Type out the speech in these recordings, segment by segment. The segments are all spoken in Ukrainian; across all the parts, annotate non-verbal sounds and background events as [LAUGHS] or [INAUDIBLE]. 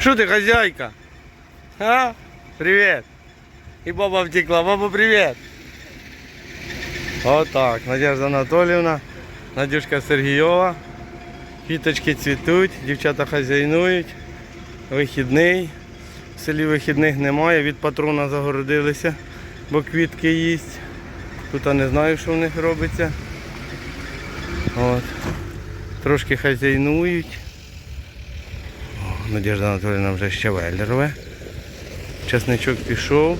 Що ти, хазяйка? А? Привіт. І баба втекла. Баба, привіт. Отак, Надежда Анатоліївна, Надюшка Сергійова. Квіточки цвітуть, дівчата хазяйнують. Вихідний. В селі вихідних немає, від патрона загородилися, бо квітки їсть. Тут я не знаю, що в них робиться. От. Трошки хазяйнують. О, Надежда Анатоліївна вже щавель рве. Часничок пішов.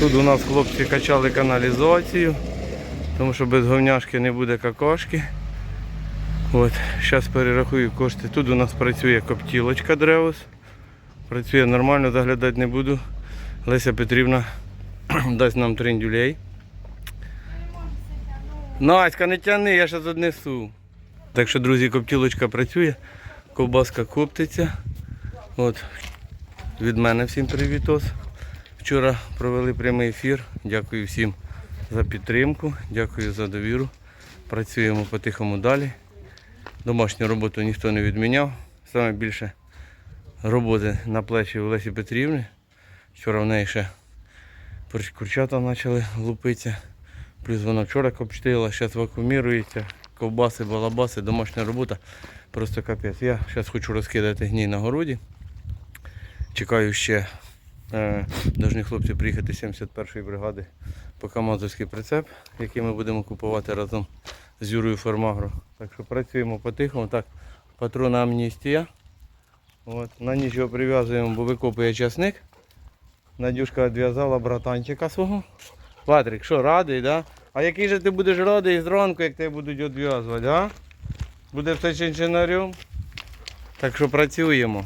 Тут у нас хлопці качали каналізацію, тому що без говняшки не буде какашки. От, зараз перерахую кошти. Тут у нас працює коптілочка Дреус. Працює нормально, заглядати не буду. Леся Петрівна [CLEARS THROAT] дасть нам трендюлей. Наська, не тяни, я зараз однесу. Так що, друзі, коптілочка працює, ковбаска коптиться. От. Від мене всім привітос. Вчора провели прямий ефір. Дякую всім за підтримку, дякую за довіру. Працюємо по-тихому далі. Домашню роботу ніхто не відміняв. Саме більше роботи на плечі у Лесі Петрівни. Вчора в неї ще курчата почали лупитися. Плюс вона вчора коптила, зараз вакуумірується. Ковбаси, балабаси, домашня робота. Просто капець. Я зараз хочу розкидати гній на городі. Чекаю ще. Е, хлопці приїхати з 71-ї бригади по Камазовський прицеп, який ми будемо купувати разом з Юрою Формагро. Так що працюємо по-тихому. Так, патрона амністія. От, на ніч його прив'язуємо, бо викопує часник. Надюшка відв'язала братанчика свого. Патрик, що радий, да? А який же ти будеш радий зранку, як тебе будуть відв'язувати, а? Буде все чинчинарем. Так що працюємо.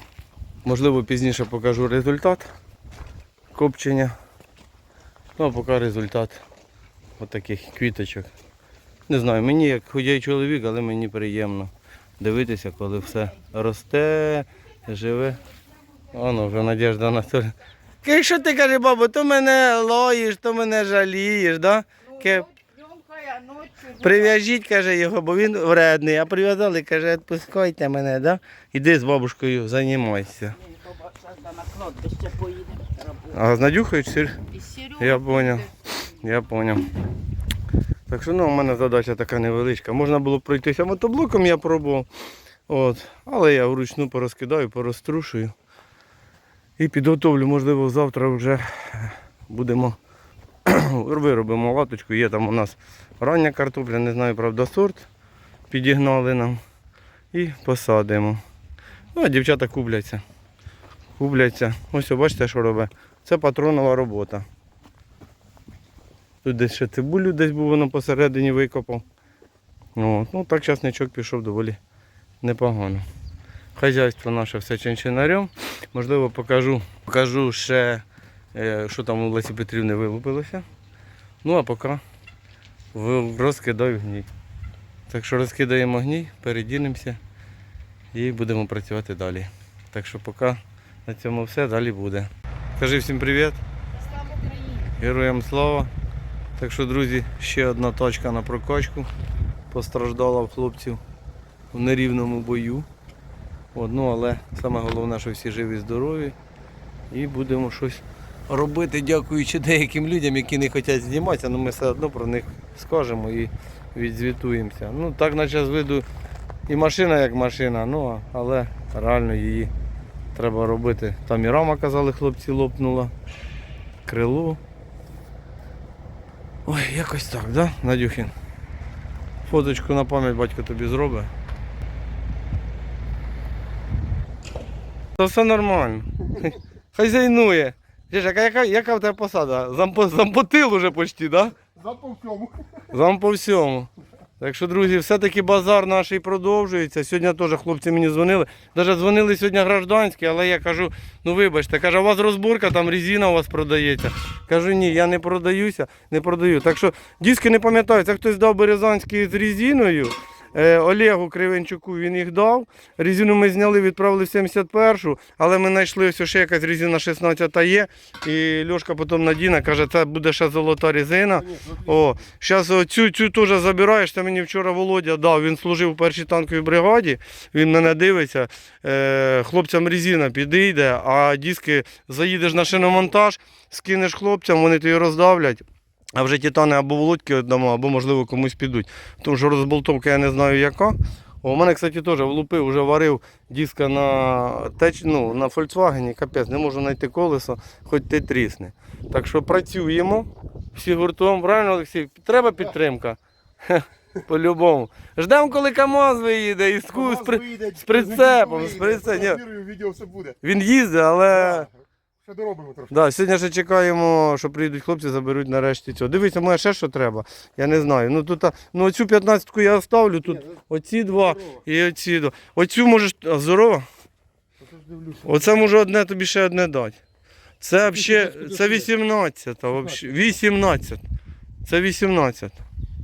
Можливо, пізніше покажу результат копчення. Ну, а поки результат отаких квіточок. Не знаю, мені як худій чоловік, але мені приємно дивитися, коли все росте, живе. Воно вже Надежда Анатолійовна. Що ти каже, бабо, то мене лоїш, то мене жалієш, да? Ке, Днем хай, а ночью Прив'яжіть, каже його, бо він вредний. А прив'язали, каже, відпускайте мене, да? Іди з бабушкою, займайся. А з Надюхою Я поняв. Я поняв. Так що ну, у мене задача така невеличка. Можна було пройтися мотоблоком, я пробував. От. Але я вручну порозкидаю, порозтрушую. І підготовлю, можливо, завтра вже будемо [CLEARS THROAT] виробимо латочку. Є там у нас рання картопля, не знаю, правда, сорт. Підігнали нам. І посадимо. Ну, а дівчата купляться. Купляться. Ось бачите, що робить. Це патронова робота. Тут десь ще цибулю десь був воно посередині викопав. От. Ну так часничок пішов доволі непогано. Хазяйство наше все чинчинарем. Можливо, покажу, покажу ще, що там у Лесі Петрівни вилупилося. Ну а поки розкидаю гній. Так що розкидаємо гній, передінемося і будемо працювати далі. Так що поки на цьому все, далі буде. Кажи всім привіт. Слава Україні! Героям слава. Так що, друзі, ще одна точка на прокачку. Постраждала в хлопців в нерівному бою. От, ну, але саме головне, що всі живі, здорові. І будемо щось робити, дякуючи деяким людям, які не хочуть зніматися, але ми все одно про них скажемо і відзвітуємося. Ну, так наче з виду і машина як машина, ну, але реально її треба робити. Там і рама, казали, хлопці лопнула. Крило. Ой, якось так, да, Надюхін? Фоточку на пам'ять батько тобі зробить. Та все нормально. Хазяйнує. Жежа, яка, яка в тебе посада? Зампо, зампотил уже почти, да? За по всьому. Зам по всьому. Так що, друзі, все-таки базар наш і продовжується. Сьогодні теж хлопці мені дзвонили. Навіть дзвонили сьогодні гражданські, але я кажу, ну вибачте, каже, у вас розборка, там резина у вас продається. Кажу, ні, я не продаюся, не продаю. Так що диски не пам'ятаю, це хтось дав березанський з резиною. Е, Олегу Кривенчуку він їх дав. Резину ми зняли, відправили в 71-шу, але ми знайшли ось ще якась резина 16 є. І Льошка потім надіне, каже, це буде ще золота резина. О, зараз цю, цю теж забираєш. Це мені вчора Володя дав. Він служив у першій танковій бригаді. Він мене дивиться. Е, хлопцям резина підійде, а диски заїдеш на шиномонтаж, скинеш хлопцям, вони тобі роздавлять. А вже титани або Володьки віддамо, або, можливо, комусь підуть. Тому що розболтовка я не знаю яка. У мене, кстати, теж влупив, вже варив диска на теч, ну, на Volkswagen, капець, не можу знайти колесо, хоч ти трісне. Так що працюємо всі гуртом. Правильно, Олексій? Треба підтримка. По-любому. Ждемо, коли КАМАЗ виїде із, ку- з, при- з прицепом, з прицепом. Ні. Він їздить, але. Ще доробимо трошки. Да, сьогодні ще чекаємо, що приїдуть хлопці, заберуть нарешті цього. Дивіться, моє ще що треба. Я не знаю. Ну тут а, ну оцю 15-ку я оставлю, тут Ні, ну, оці два здорово. і оці два. Оцю можеш. А, здорово? Оце ж дивлюся. Оце може одне тобі ще одне дати. Це куди це сюди? 18, вообще. 18. Це 18.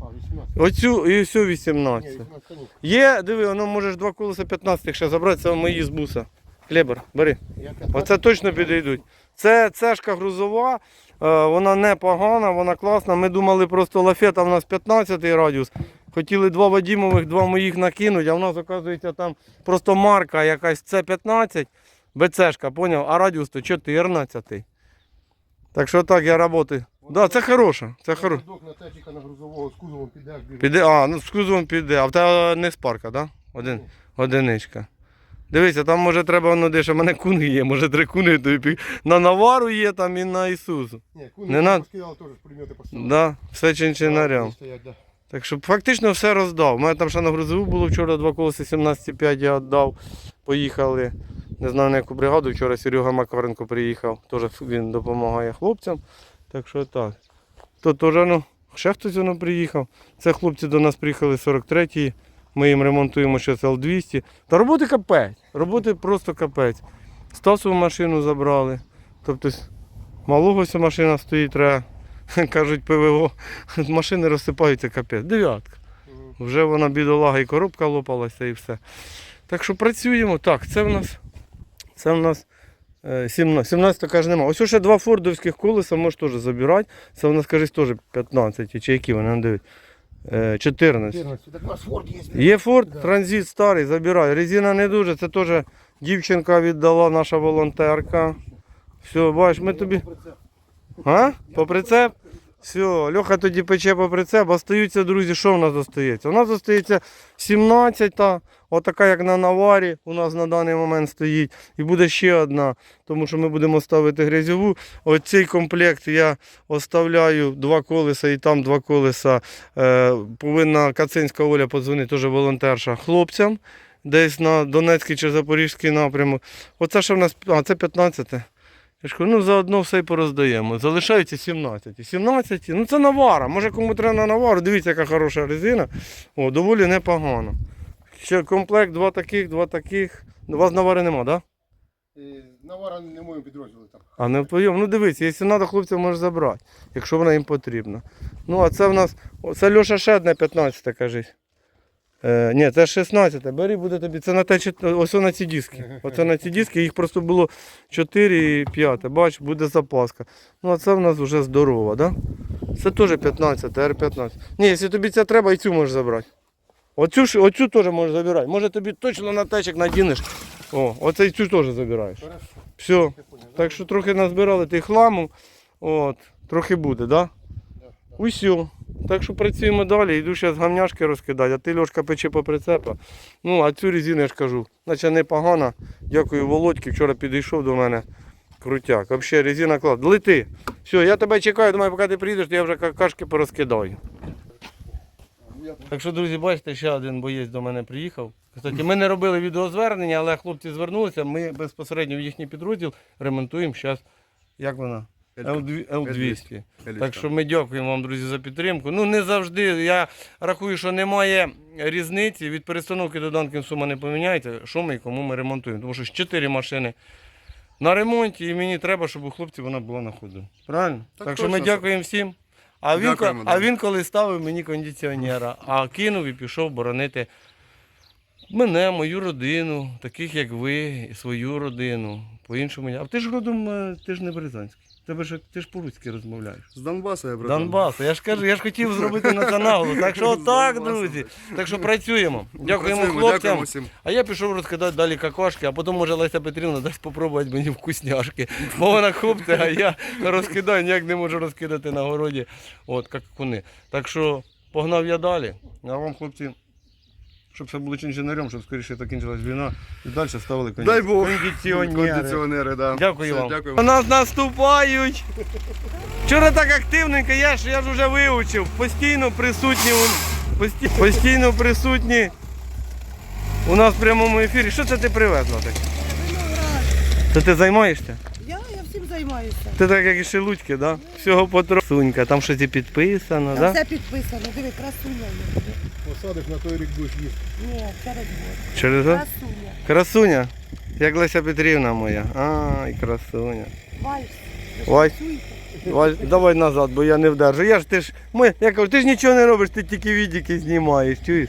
А, 18. Оцю і всю Ні, 18. 18 ні. Є, диви, воно можеш два колеса 15 ще забрати, це мої з буса. Хлібер, бери. Оце точно підійдуть. Це цешка грузова, е, вона не погана, вона класна. Ми думали просто лафета в нас 15 радіус. Хотіли два Вадімових, два моїх накинути, а в нас, оказується, там просто марка якась С15, БЦшка, поняв, а радіус то 14. Так що так, я працюю. Да, це хороше, це. Док на течіка на грузового з кузовом піде. аж біжить. Піде, а, ну з кузовом піде, а в тебе не спарка, так? Да? Один, одиничка. Дивися, там може треба воно де, що в мене куни є, може три куни тобі на навару є там і на Ісусу. Ні, Не куни надо. поскидали теж прийняти поставили. Да, все да. Так що фактично все роздав. У мене там ще на грузову було вчора два колеса 17,5 я віддав. Поїхали. Не знаю на яку бригаду. Вчора Серега Макаренко приїхав. Теж він допомагає хлопцям. Так що так. То теж ну, ще хтось воно приїхав. Це хлопці до нас приїхали 43-ї. Ми їм ремонтуємо ще Л-200. Та роботи капець. Роботи просто капець. Стасову машину забрали. Тобто малого вся машина стоїть, треба, [LAUGHS] кажуть, ПВО. [LAUGHS] Машини розсипаються капець. Дев'ятка. Вже вона бідолага і коробка лопалася і все. Так що працюємо. Так, це в нас. Це в нас е, 17. 17 каже нема. Ось ще два фордовських колеса можеш теж забирати. Це в нас, кажись, теж 15. Чи які вони дивить? 14. 14. Так у нас Форд є. Є Форд, Да. транзит старий, забирай. Резина не дуже, це теж дівчинка віддала, наша волонтерка. Все, бачиш, ми тобі. А? По прицеп? Все, Льоха тоді пече по прицеп. Остаються, друзі, що в нас остається? У нас остається 17-та, отака, як на наварі, у нас на даний момент стоїть. І буде ще одна, тому що ми будемо ставити грязьову. Оцей комплект я оставляю два колеса і там два колеса. Е, повинна Кацинська Оля подзвонити, теж волонтерша, хлопцям. Десь на Донецький чи Запорізький напрямок. Оце що в нас, а це 15. Я ж кажу, ну заодно все і пороздаємо. Залишаються 17. 17, ну це навара. Може кому треба на навару. Дивіться, яка хороша резина. О, доволі непогано. Ще комплект, два таких, два таких. У вас навари нема, так? Да? Е, Навара не в моєму підрозділі там. А не в твоєму. Ну дивіться, якщо треба, хлопцям можеш забрати, якщо вона їм потрібна. Ну, а це в нас. Це Льоша ще одне 15, кажись. Е, ні, це 16. Бери, буде тобі. Це на те, ось на ці диски. Оце на ці диски, їх просто було 4 і 5. Бач, буде запаска. Ну, а це в нас вже здорова, так? Да? Це теж 15, R15. Ні, якщо тобі це треба, і цю можеш забрати. Оцю, оцю теж можеш забирати. Може тобі точно на течик надінеш. О, оце цю теж забираєш. Хорошо. Все. Так що трохи назбирали тих хламу, от, трохи буде, да? Усьо. Так що працюємо далі, йду зараз гамняшки розкидати, а ти Льошка пече по прицепа. Ну, а цю резину я ж кажу, наче непогана. Дякую Володьки, вчора підійшов до мене. Крутяк. Взагалі резина клад. Лети. Все, я тебе чекаю, думаю, поки ти приїдеш, то я вже какашки порозкидаю. Так що, друзі, бачите, ще один боєць до мене приїхав. Кстати, ми не робили відеозвернення, але хлопці звернулися. Ми безпосередньо в їхній підрозділ ремонтуємо зараз. Як вона? Л200. Л200. Так що ми дякуємо вам, друзі, за підтримку. Ну не завжди. Я рахую, що немає різниці. Від перестановки до Данкін сума не поміняється, що ми і кому ми ремонтуємо. Тому що ж 4 машини на ремонті, і мені треба, щоб у хлопців вона була на ходу. Правильно? Так, Так що ми дякуємо всім. А він, Дякуємо, а да. він коли ставив мені кондиціонера, а кинув і пішов боронити мене, мою родину, таких як ви, і свою родину. По-іншому. А ти ж родом, е, ти ж не Березанський. Тебе ж ти ж по-руськи розмовляєш. З Донбасу я, Донбас. Я ж кажу, я ж хотів зробити [LAUGHS] націоналу. Так що отак, друзі. Так що працюємо. Дякуємо хлопцям. всім. А я пішов розкидати далі какашки, а потім може Леся Петрівна дасть спробувати мені вкусняшки. Бо вона хопте, а я розкидаю, ніяк не можу розкидати на городі. От, як кони. Так що погнав я далі. А вам, хлопці, щоб все було інженером, щоб скоріше закінчилась війна. І далі ставили коні. Дай Бог. кондиціонери. Кондиціонери, да. Дякую Все, вам. Дякую. У нас наступають. Вчора так активненько, я ж, я ж вже вивчив. Постійно присутні, пості- постійно присутні у нас в прямому ефірі. Що це ти привезла? Виноград. Це ти займаєшся? Займаюся. Ти так як і шелудьки, да? Всього потроху. Сунька, там щось і підписано, Там да? все підписано. Диви, красуня. є. Посадиш на той рік будеш їсти. Ні, через год. Через це? Красуня. Красуня. Як Леся Петрівна моя. Ай, красуня. Вальс. Вальс. Чуєте? Давай назад, бо я не вдержу. Я ж ти ж. Ми, я кажу, ти ж нічого не робиш, ти тільки відіки знімаєш, чуєш?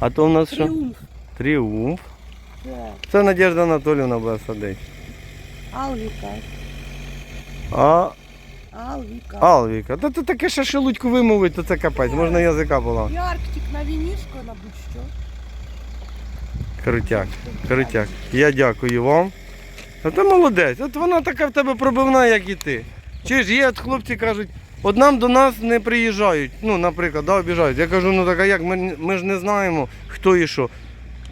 А то в нас що? Тріумф. Тріумф. Так. Це Надежда Анатолівна буде садити. Алвіка. А Алвіка. Алвіка, та ти таке ще шелудьку вимовить, то це капець, можна язика була. І Арктик на вінішко, на будь-що. Крутяк, крутяк. Я дякую вам. А ти молодець, от вона така в тебе пробивна, як і ти. Чи ж є от хлопці кажуть, от нам до нас не приїжджають, ну, наприклад, да, обіжають. Я кажу, ну так а як, ми, ми ж не знаємо, хто і що.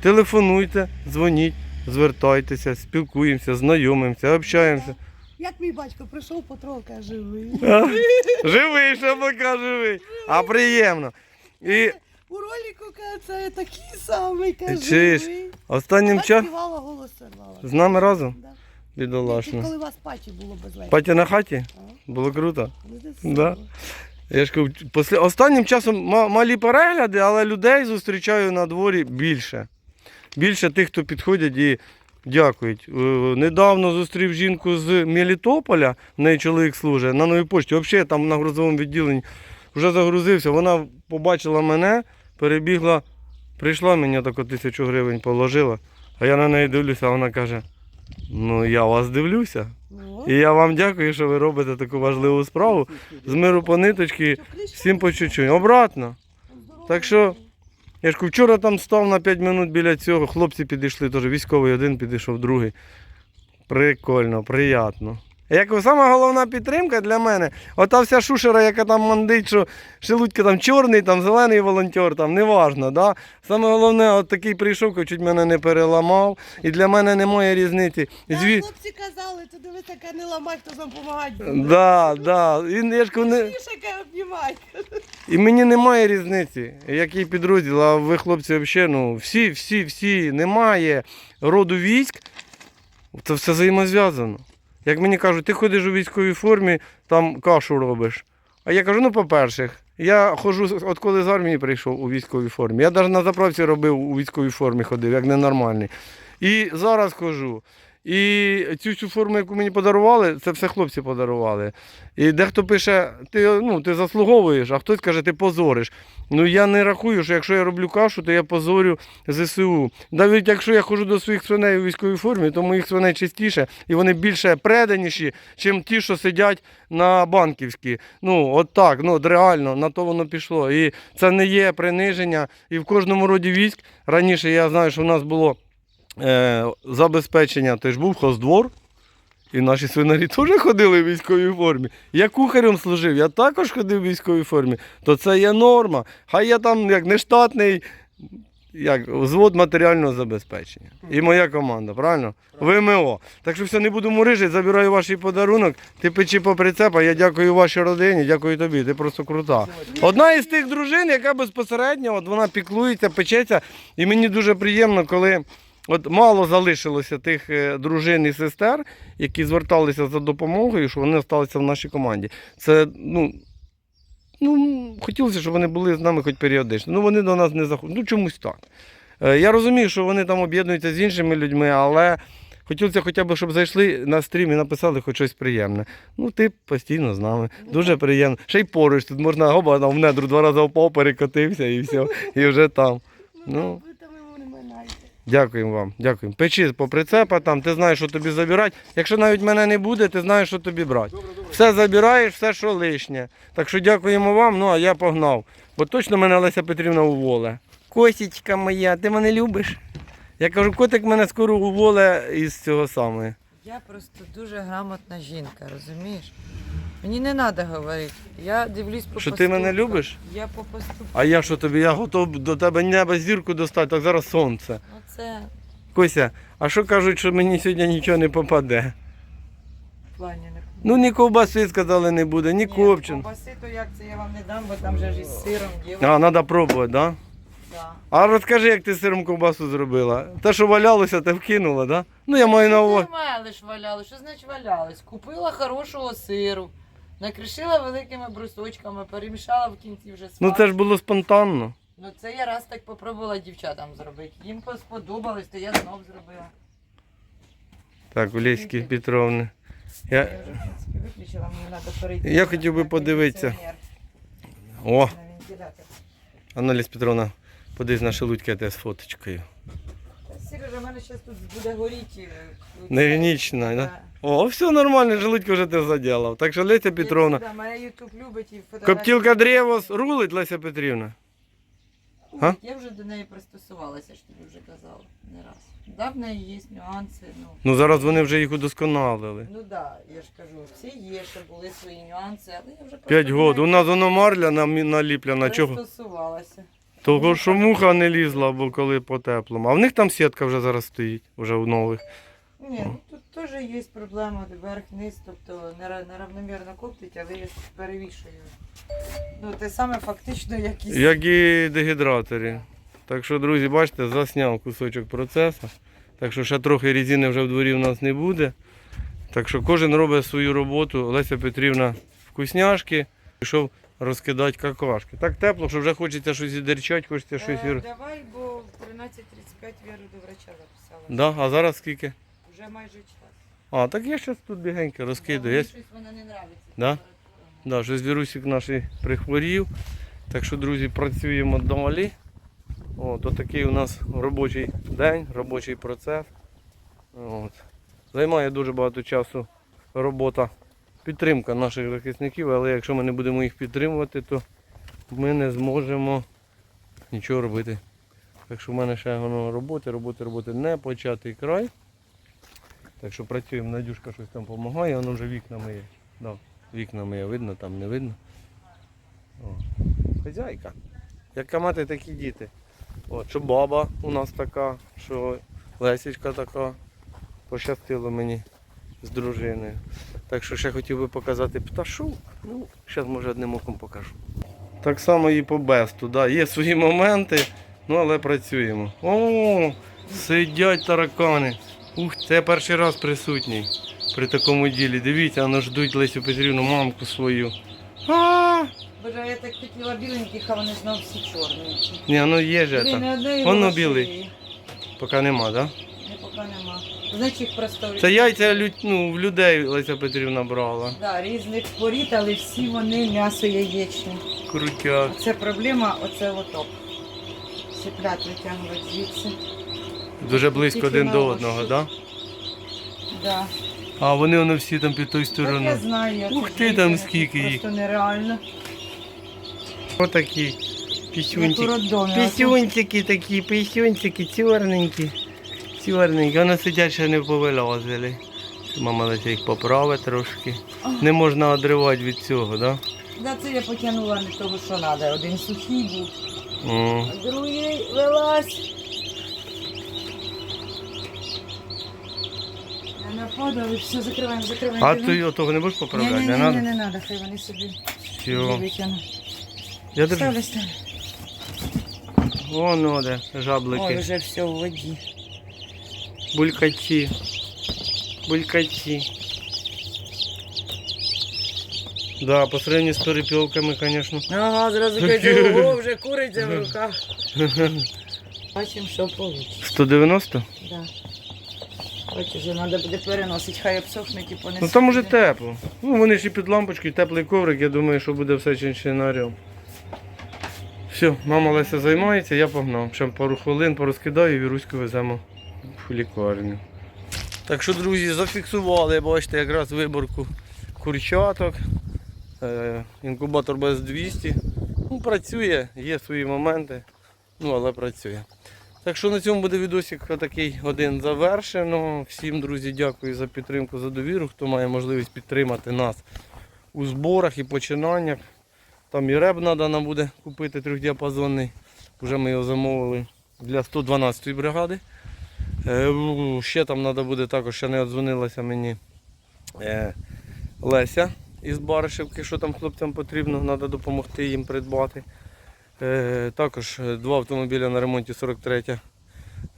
Телефонуйте, дзвоніть, звертайтеся, спілкуємося, знайомимося, общаємося. Як мій батько прийшов, потрохи живий. Живий, що поки живий. А приємно. І У ролику каже, це такий самий, каже, Чуєш? живий. останнім часом співала, голос сорвала. з нами разом, Да. Тільки бідолашно. коли у вас паті було без легких. Патя на хаті? Було круто. Ну, Да. Я ж кажу, після останнім часом ма- малі перегляди, але людей зустрічаю на дворі більше. Більше тих, хто підходять і дякують. Е, Недавно зустрів жінку з Мелітополя, в неї чоловік служить на новій пошті. Взагалі там на грузовому відділенні вже загрузився. Вона побачила мене, перебігла, прийшла мені таку тисячу гривень положила. А я на неї дивлюся, а вона каже: Ну, я вас дивлюся. І я вам дякую, що ви робите таку важливу справу. З миру по ниточки, всім по чуть-чуть. Обратно. Так що, я ж вчора там став на 5 минут біля цього, хлопці підійшли, теж військовий один підійшов, другий. Прикольно, приємно. Як сама головна підтримка для мене, ота вся шушера, яка там мандить, що шелудька там чорний, там зелений волонтер, там неважно. Да? Саме головне, от такий прийшов, чуть мене не переламав. І для мене немає різниці. Да, Зві... хлопці казали, то диви таке не ламай, хто допомагати. Да, да. І, я ж не... І мені немає різниці, який підрозділ, а ви, хлопці, взагалі, ну, всі, всі, всі, немає роду військ, це все взаємозв'язано. Як мені кажуть, ти ходиш у військовій формі, там кашу робиш. А я кажу, ну, по-перше, я ходжу, от коли з армії прийшов у військовій формі. Я навіть на заправці робив у військовій формі ходив, як ненормальний. І зараз ходжу. І цю всю форму, яку мені подарували, це все хлопці подарували. І дехто пише, ти, ну, ти заслуговуєш, а хтось каже, ти позориш. Ну я не рахую, що якщо я роблю кашу, то я позорю ЗСУ. Навіть якщо я ходжу до своїх свиней у військовій формі, то моїх свиней чистіше і вони більше преданіші, ніж ті, що сидять на банківській. Ну, от так, ну реально, на то воно пішло. І це не є приниження. І в кожному роді військ раніше я знаю, що в нас було е, забезпечення, теж був хоздвор. І наші свинарі теж ходили в військовій формі. Я кухарем служив, я також ходив в військовій формі. То це є норма. Хай я там як нештатний, як взвод матеріального забезпечення. І моя команда, правильно? ВМО. Так що все, не буду мурижити, забираю ваш подарунок. Ти печи по прицепа, я дякую вашій родині, дякую тобі. Ти просто крута. Одна із тих дружин, яка безпосередньо, от вона піклується, печеться. І мені дуже приємно, коли. От мало залишилося тих е, дружин і сестер, які зверталися за допомогою, що вони залишилися в нашій команді. Це, ну, ну, хотілося, щоб вони були з нами хоч періодично. Ну, вони до нас не заходять. Ну, чомусь так. Е, Я розумію, що вони там об'єднуються з іншими людьми, але хотілося хоча б, щоб зайшли на стрім і написали хоч щось приємне. Ну, ти постійно з нами. Дуже приємно. Ще й поруч, тут можна там в недру два рази впав, перекотився і все, і вже там. Ну. Ви там йому не минайте. Дякуємо вам, дякуємо. Печи по прицепа там, ти знаєш, що тобі забирати. Якщо навіть мене не буде, ти знаєш, що тобі брати. Все забираєш, все, що лишнє. Так що дякуємо вам, ну а я погнав. Бо точно мене Леся Петрівна уволе. Косічка моя, ти мене любиш? Я кажу, котик мене скоро уволе із цього самого. Я просто дуже грамотна жінка, розумієш? Мені не треба говорити. Я дивлюсь по Що ти мене любиш? Я по поступках. А я що тобі? Я готов до тебе небо зірку достати, так зараз сонце. Ну це Кося, а що кажуть, що мені сьогодні нічого не попаде? в плані не Ну ні ковбаси сказали не буде, ні копчин. Ковбаси, то як це я вам не дам, бо там же ж із сиром діло. А, треба пробувати, так? Да? Да. А розкажи, як ти з сиром ковбасу зробила. Те, що валялося, те вкинула, так? Да? Ну я маю на увазі. Нормально ж валялось. Що значить валялось? Купила хорошого сиру, накришила великими брусочками, перемішала в кінці вже Ну це ж було спонтанно. Ну це я раз так попробувала дівчатам зробити. Їм сподобалось, то я знов зробила. Так, у Леськи Петровни. Я... Я вже, в принципі, виключила, мені треба перейти. Я хотів би на подивитися. кондиціонер, О, на вентилятор. Петровна, подивись на шелудьки, я з фоточкою. Сережа, в мене зараз тут буде горіти. Невінічна, да? О, все нормально, желудьки вже ти заділав. Так що Леся Петровна. Да, мене Ютуб любить і фотографії. Коптілка древос рулить, Леся Петрівна. А? Я вже до неї пристосувалася, ж тобі вже казала не раз. Да, в неї є нюанси, ну. Ну зараз вони вже їх удосконалили. Ну да, я ж кажу, всі є, ще були свої нюанси, але я вже просто П'ять до. У нас воно марля нам наліплена. Чого? пристосувалася. Того, що муха не лізла, бо коли по теплому. А в них там сітка вже зараз стоїть, вже у нових. Ні, ну тут теж є проблема верх-низ, тобто неравномірно коптить, але я перевішую. Ну, те саме фактично, як і Як і дегідраторі. Так що, друзі, бачите, засняв кусочок процесу. Так що ще трохи різини вже в дворі в нас не буде. Так що кожен робить свою роботу. Леся Петрівна вкусняшки, пішов розкидати какашки. Так тепло, що вже хочеться щось і хочеться щось. Е, Давай, бо в 13.35 Віру до врача записала. Да? А зараз скільки? Вже майже час. А, так я зараз тут бігенько розкидаю. Я... щось вона не нравиться. Да? Да, щось вірусик наш прихворів. Так що, друзі, працюємо далі. От, отакий у нас робочий день, робочий процес. От. Займає дуже багато часу робота, підтримка наших захисників, але якщо ми не будемо їх підтримувати, то ми не зможемо нічого робити. Так що в мене ще воно роботи, роботи, роботи не початий край. Так що працюємо, Надюшка щось там допомагає, воно вже вікна миє. Да. Вікна моє видно, там не видно. О. Хазяйка. Яка мати, такі діти. От, що баба у нас така, що Лесічка така. Пощастило мені з дружиною. Так що ще хотів би показати пташу. Ну, зараз може одним оком покажу. Так само і по бесту. Да. Є свої моменти, ну але працюємо. О, сидять таракани. Ух, це я перший раз присутній при такому ділі. Дивіться, воно ждуть Лесю Петрівну, мамку свою. А, Боже, я так хотіла біленьких, а вони знов всі чорні. ні, ну є же Блін, там. Воно білий. Поки нема, так? Да? Ні, поки нема. Значить їх просто... Це яйця лю- ну, в людей Леся Петрівна брала. Да, різних порід, але всі вони м'ясо яєчне. Крутяк. Це проблема, оце оток. Сіплят витягувати звідси. Дуже близько Тільки один до одного, так? Да? А вони воно всі там під тою Так я стороною. знаю, Ух це ти, там скільки їх. Просто нереально. Отакі Як у пісюнчики. роддомі. Пісюнчики такі, пісюнчики, чорненькі. Чорненькі. Вони сидять ще не повилазили. Мама Леся їх поправить трошки. Не можна одривати від цього, так? Да, це я потягнула не того, що треба. Один сухий був, а другий вилазь. Не все, закриваємо, закриваємо. А ти отого не будеш поправляти? ні, Не ні, ні, треба? не треба, хай вони собі Все. витягнуть. Я держу. Ставлю, ставлю. Воно де, Ой, жаблики. вже все в воді. Булькачі. Булькачі. Да, по сравнению з перепілками, звісно. Ага, зразу [LAUGHS] кажу, ого, вже куриця в руках. [LAUGHS] Бачимо, що вийде. 190? Да. Вже треба буде переносити, хай обсохнуть і понесуть. Ну там уже тепло. Ну вони ж і під лампочкою, теплий коврик, я думаю, що буде все чинчинарем. Все, мама Леся займається, я погнав. Ще пару хвилин порозкидаю і Віруську веземо в лікарню. Так що, друзі, зафіксували, бачите, якраз виборку курчаток. Е, інкубатор без 200. Ну, працює, є свої моменти, ну але працює. Так що на цьому буде відосик такий один завершено. Всім, друзі, дякую за підтримку, за довіру. Хто має можливість підтримати нас у зборах і починаннях. Там і реб треба нам буде купити трьохдіапазонний. Вже ми його замовили для 112-ї бригади. Е, Ще там треба буде також, ще не odзвонилася мені е, Леся із Баришевки, що там хлопцям потрібно, треба допомогти їм придбати. Е, Також два автомобіля на ремонті 43,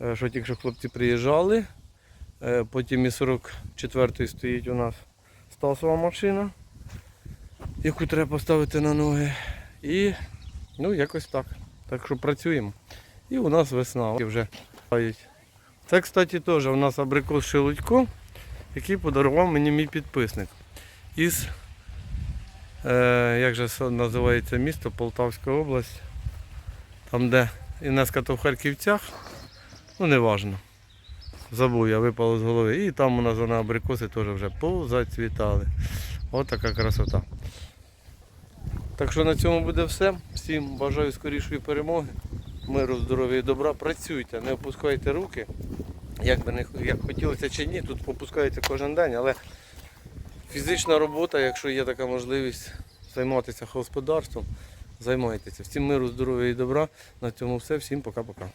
е, що тільки що хлопці приїжджали. Е, Потім і 44 стоїть у нас Стасова машина, яку треба поставити на ноги. І ну, якось так. Так що працюємо. І у нас весна. Вже дають. Це, кстати, теж у нас абрикос Шелудько, який подарував мені мій підписник. Із, е, як же називається місто, Полтавська область. Там, де Інеска то в Харківцях, ну не важно. Забув, я випало з голови. І там у нас вона абрикоси теж вже позацвітали. Ось така красота. Так що на цьому буде все. Всім бажаю скорішої перемоги, миру, здоров'я і добра. Працюйте, не опускайте руки. Як би не як хотілося чи ні, тут попускається кожен день, але фізична робота, якщо є така можливість займатися господарством, займайтеся. Всім миру, здоров'я і добра. На цьому все. Всім пока-пока.